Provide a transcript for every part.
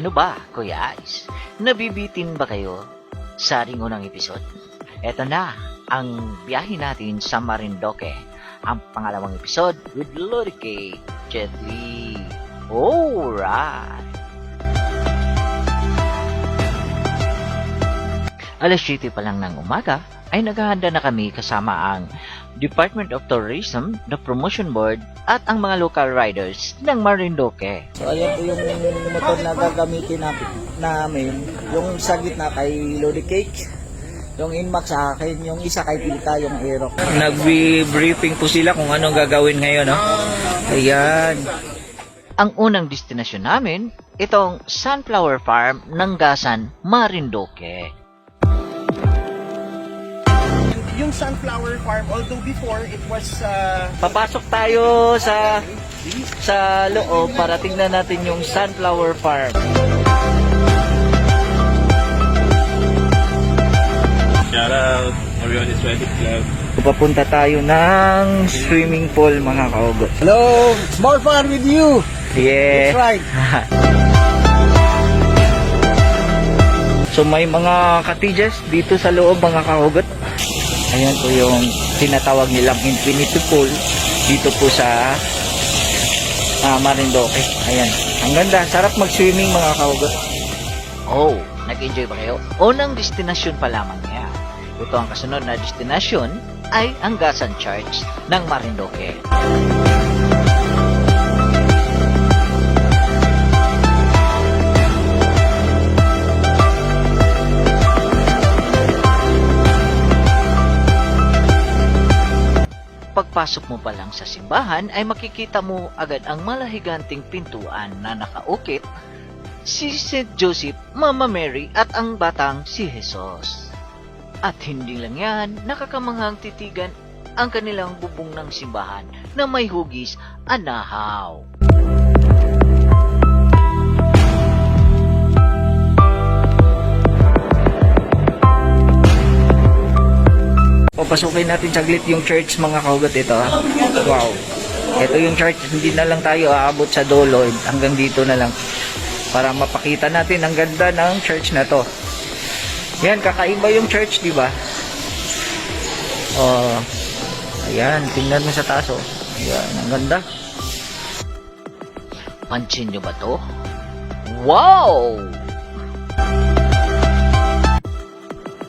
Ano ba, Kuya Ice? Nabibitin ba kayo sa ating unang episode? Eto na, ang biyahe natin sa Marindoque. Ang pangalawang episode with Lori K. Jet Li. Alright! Alas 7 pa lang ng umaga ay naghahanda na kami kasama ang Department of Tourism, the Promotion Board, at ang mga local riders ng Marindoque. So ayan po yung motor na gagamitin natin, namin. Yung sa gitna kay Lodi Cake. Yung Inmax sa akin, yung isa kay Pilta, yung Aerox. Nag-briefing po sila kung anong gagawin ngayon, no? Ayan. Ang unang destinasyon namin, itong Sunflower Farm ng Gasan, Marindoque. Yung sunflower farm, although before it was uh, Papasok tayo sa sa loob para tingnan natin yung sunflower farm. Shout out Wedding Club. Papunta tayo ng swimming pool, mga kaugot. Hello! It's more fun with you! Yeah. That's right! So may mga cottages dito sa loob mga kahugot. Ayan po yung tinatawag nilang infinity pool dito po sa ah, Marindoque. Ayan. Ang ganda. Sarap mag-swimming mga kahugot. Oh, nag-enjoy ba kayo? Unang destinasyon pa lamang niya. Ito ang kasunod na destinasyon ay ang Gasan Church ng Marindoque. Pagpasok mo pa lang sa simbahan ay makikita mo agad ang malahiganting pintuan na nakaukit si St. Joseph, Mama Mary at ang batang si Jesus. At hindi lang yan, nakakamanghang titigan ang kanilang bubong ng simbahan na may hugis anahaw. Papasukin natin saglit yung church mga kahugot ito. ha. Wow. Ito yung church. Hindi na lang tayo aabot sa dulo. Hanggang dito na lang. Para mapakita natin ang ganda ng church na to. Yan, kakaiba yung church, di ba? Oh, ayan, tingnan mo sa taas, oh. Ayan, ang ganda. Pansin nyo ba to? Wow!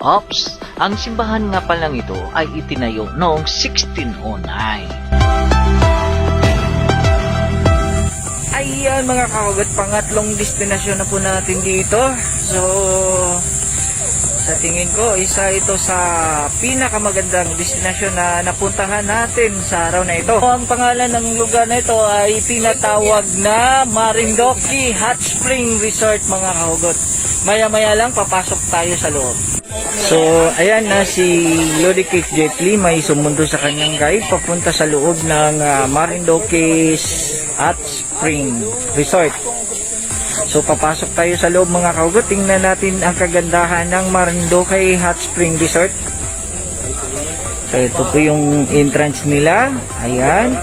Ops, ang simbahan nga pa lang ito ay itinayo noong 1609. Ayan mga kawagat, pangatlong destinasyon na po natin dito. So, sa tingin ko, isa ito sa pinakamagandang destinasyon na napuntahan natin sa araw na ito. Ang pangalan ng lugar na ito ay tinatawag na Marindoque Hot Spring Resort mga kawagat. Maya-maya lang, papasok tayo sa loob. So, ayan na si Lodi Cake Jet Li may sumundo sa kanyang guide papunta sa loob ng ah, Marindoque Hot Spring Resort. So, papasok tayo sa loob mga kaugot. Tingnan natin ang kagandahan ng Marindoque Hot Spring Resort. So, ito po yung entrance nila. Ayan.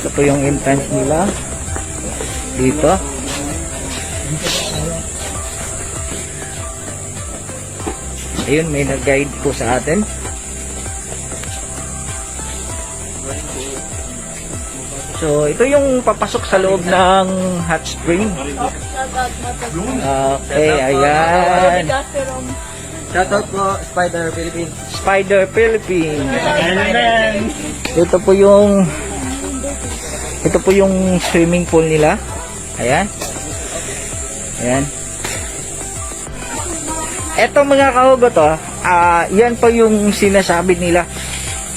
Ito po yung entrance nila. Dito. Ayun, may nag-guide po sa atin. So, ito yung papasok sa loob ng hot spring. Okay, ayan. Shoutout po, Spider Philippines. Spider Philippines. Ito po yung ito po yung swimming pool nila. Ayan. Ayan. Ito mga kahugot oh, ah, yan pa yung sinasabi nila.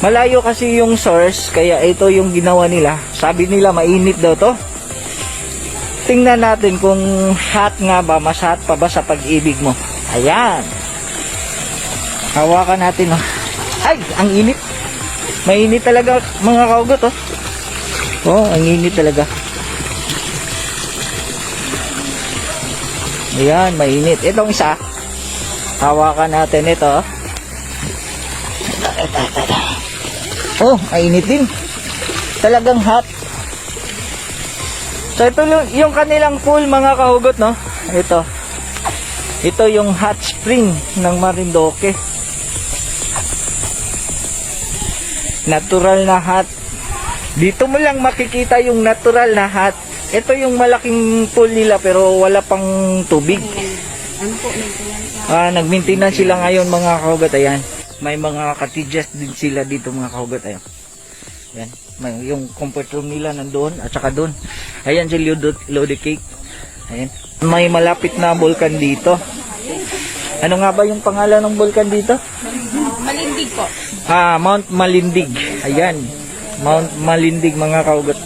Malayo kasi yung source, kaya ito yung ginawa nila. Sabi nila mainit daw to. Tingnan natin kung hot nga ba, mas hot pa ba sa pag-ibig mo. Ayan. Hawakan natin oh. Ay, ang init. Mainit talaga mga kaugot oh. Oh, ang init talaga. Ayan, mainit. Itong isa. Hawakan natin ito. oh. Mainit din. Talagang hot. So ito yung, kanilang pool mga kahugot no. Ito. Ito yung hot spring ng Marindoque. Natural na hot. Dito mo lang makikita yung natural na hot. Ito yung malaking pool nila pero wala pang tubig. Ah, nag-maintenance sila ngayon mga kahugot ayan. May mga cottages din sila dito mga kahugot ayan. Yan. May, yung comfort room nila nandoon at saka doon. Ayan si Lodi, Lodi Cake. Ayan. May malapit na bulkan dito. Ano nga ba yung pangalan ng bulkan dito? Malindig po. Ah, Mount Malindig. Ayan. Mount Malindig mga kaugot.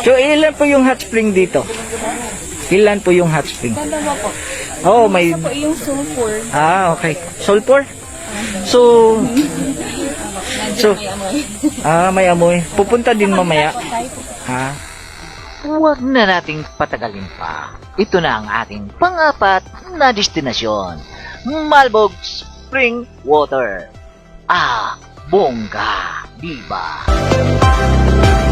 So, ilan po yung hot spring dito? Ilan po yung hot spring? Dalawa po. Oh, may... Po yung sulfur. Ah, okay. Sulfur? So, so, ah, may amoy. Pupunta din mamaya. Ah, Huwag na nating patagalin pa. Ito na ang ating pangapat na destinasyon. Malbog Spring Water. Ah, bongga, diba? itong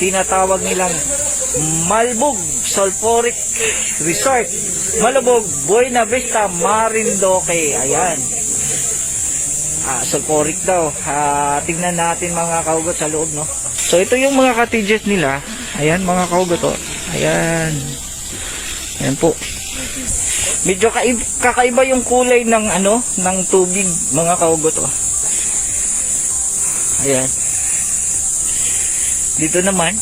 tinatawag nilang Malbog Sulfuric Resort. Malubog, Buena Vista, Marindoque. Ayan. Ah, sulfuric daw. Ah, tingnan natin mga kaugot sa loob, no? So, ito yung mga cottages nila. Ayan, mga kaugot, oh. Ayan. Ayan po. Medyo kaib- kakaiba yung kulay ng ano, ng tubig, mga kaugot, oh. Ayan. Dito naman,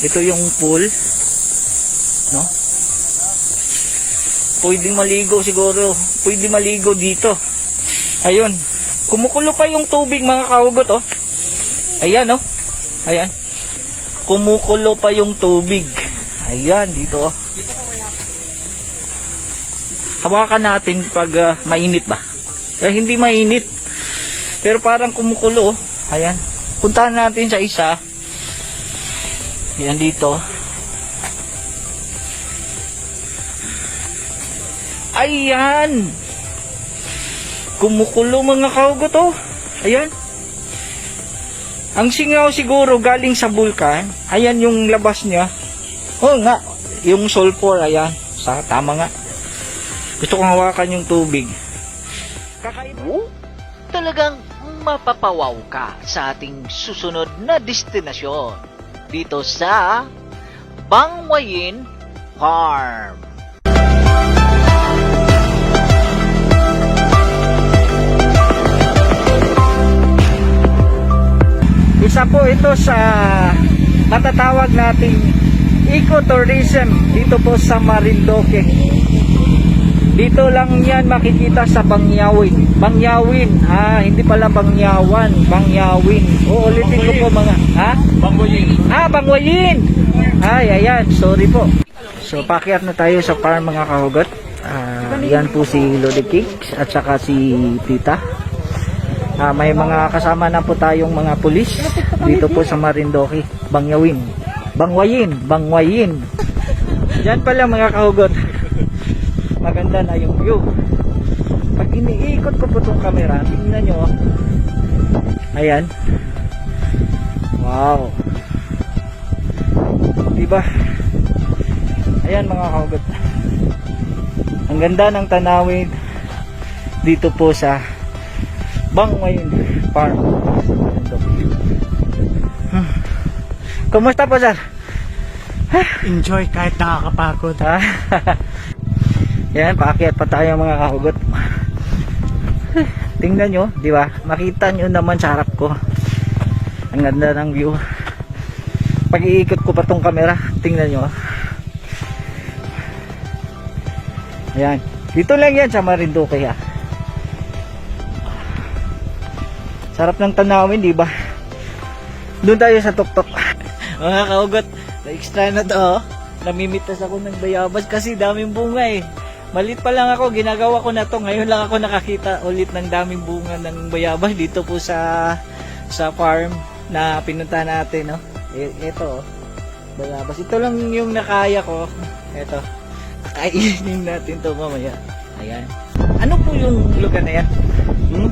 ito yung pool. No? Pwedeng maligo siguro. Pwede maligo dito. Ayun. Kumukulo pa yung tubig mga kahugot oh. Ayan oh. Ayan. Kumukulo pa yung tubig. Ayan dito oh. Hawakan natin pag ah, mainit ba? Eh, hindi mainit. Pero parang kumukulo oh. Ayan. Puntahan natin sa isa. Yan dito. Ayan! Kumukulo mga kaugot oh. Ayan. Ang singaw siguro galing sa bulkan. Ayan yung labas niya. Oh nga. Yung sulfur, ayan. Sa, tama nga. Gusto kong hawakan yung tubig. Kakaiba. Talagang mapapawaw ka sa ating susunod na destinasyon dito sa Bangwayin Farm. Isa po ito sa matatawag nating ecotourism dito po sa Marindoque. Dito lang yan makikita sa Bangyawin. Bangyawin, ah, hindi pala Bangyawan, Bangyawin. O, ulitin ko po mga, ha? Bangboyin. Ah, Bangwayin! Ay, ayan, sorry po. So, pakiat na tayo sa farm mga kahugot. Ah, yan po si Lodi Cakes at saka si Tita. Ah, may mga kasama na po tayong mga pulis dito po sa Marindoque, Bangyawin. Bangwayin, Bangwayin. Yan pala mga kahugot. Maganda na yung view. Pag iniikot ko po itong camera, tingnan nyo. oh. Ayan. Wow. Diba? Ayan mga kahugot. Ang ganda ng tanawin dito po sa Bangwayin Farm. Kumusta po sir? Enjoy kahit nakakapagod. Yan, paakyat pa tayo mga kahugot. Tingnan nyo, di ba? Makita nyo naman sa harap ko. Ang ganda ng view. Pag iikot ko pa tong camera, tingnan nyo. Ayan. Dito lang yan sa Marinduque ha. Sarap ng tanawin, di ba? Doon tayo sa tuktok. Mga kaugot, na-extra na to. oh. Namimitas ako ng bayabas kasi daming bunga eh. Malit pa lang ako, ginagawa ko na to. Ngayon lang ako nakakita ulit ng daming bunga ng bayabas dito po sa sa farm na pinunta natin, no. E, ito, oh, bayabas. Ito lang yung nakaya ko. Ito. Kainin natin to mamaya. Ayan. Ano po yung lugar na yan? Hmm?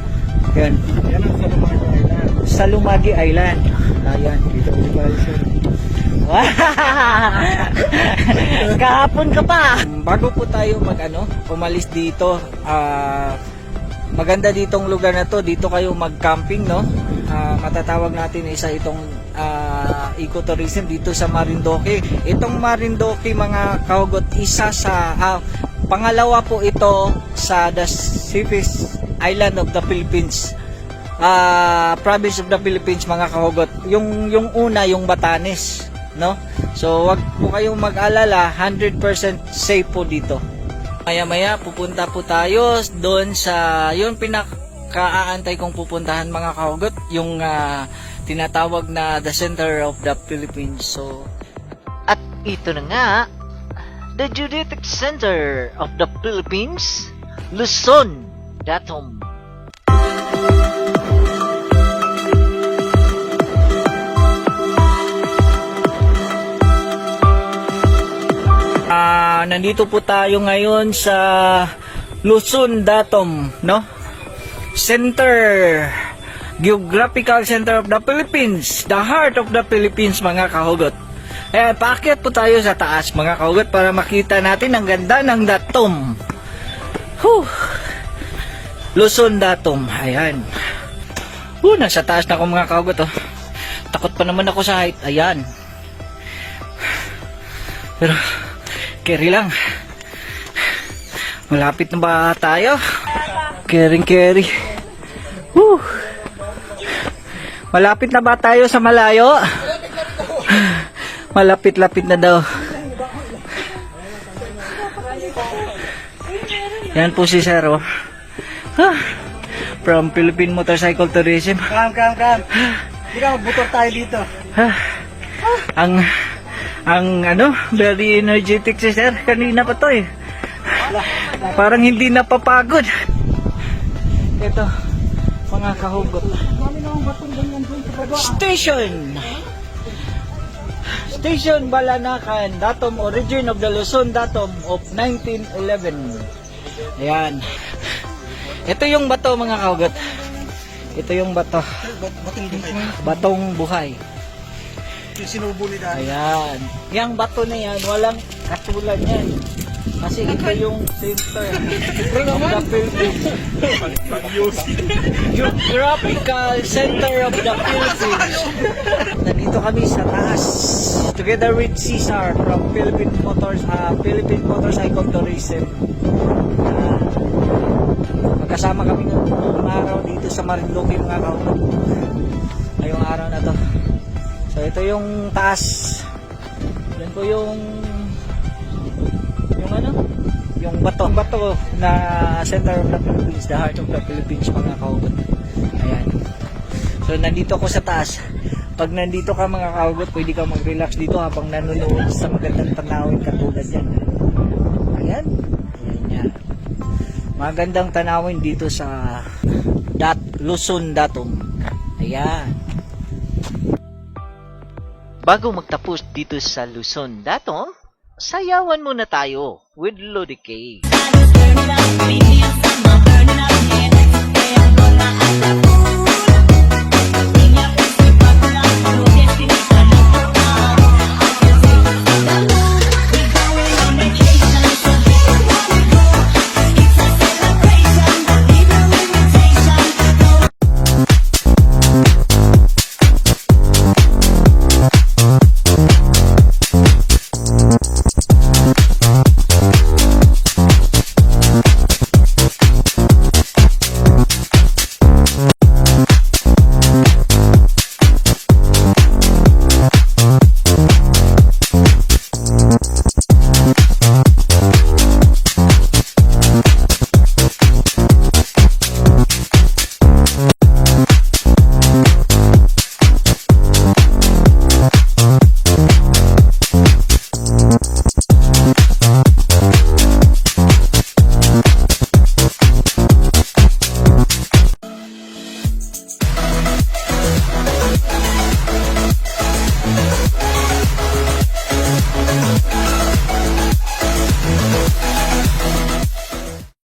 Yan. Yan ang Salomar Island. Sa Lumagi Island. Ayan. Dito ko ba? Kahapon ka pa. Bago po tayo mag ano, umalis dito, ah maganda ditong lugar na to. Dito kayo mag-camping, no? Ah, matatawag natin isa itong ah, ecotourism dito sa Marindoque. Itong Marindoque mga kahugot, isa sa ah, pangalawa po ito sa the safest island of the Philippines. Ah, province of the Philippines mga kahugot. Yung yung una yung Batanes, no? So wag po kayong mag-alala, 100% safe po dito. Maya-maya pupunta po tayo doon sa yung pinakaaantay kong pupuntahan mga kahugot, yung ah, tinatawag na the center of the Philippines. So At ito na nga, the Geodetic Center of the Philippines, Luzon, Datum. Nandito po tayo ngayon sa Luzon Datom, no? Center Geographical Center of the Philippines, the heart of the Philippines, mga kahugot. Eh, paakyat po tayo sa taas, mga kahugot, para makita natin ang ganda ng Datom. Huh. Luzon Datom, ayan. Uh, nasa taas na ako mga kahugot, oh. Takot pa naman ako sa height, ayan. Pero, carry lang. Malapit na ba tayo? Caring carry. Woo! Malapit na ba tayo sa malayo? Malapit-lapit na daw. Yan po si Sir, oh. Ah, from Philippine Motorcycle Tourism. Kam, kam, kam. Hindi ka magbutor tayo dito. Ah, ang ang ano, very energetic si sir. Kanina pa to eh. Parang hindi napapagod. Ito, mga kahugot. Station! Station Balanakan, datum origin of the Luzon datum of 1911. Ayan. Ito yung bato mga kahugot. Ito yung bato. Batong buhay. Yung sinubo ni Daddy. Ayan. Yang bato na yan, walang katulad yan. Kasi ito yung center of the Philippines. Geographical Center of the Philippines. Nandito kami sa taas. Together with Cesar from Philippine Motors, ah, Philippine Motorcycle Tourism. Magkasama kami ng araw dito sa Marinduque mga kautot. Ito yung taas. Yan po yung yung ano? Yung bato, bato na center of the Philippines, the heart of the Philippines mga kaugot. Ayan. So nandito ako sa taas. Pag nandito ka mga kaugot, pwede ka mag-relax dito habang nanonood sa magandang tanawin katulad yan. Ayan. Ayan yan. Magandang tanawin dito sa Dat Luzon Datum. Ayan. Bago magtapos dito sa Luzon, Datum, sayawan muna tayo with Lodi K.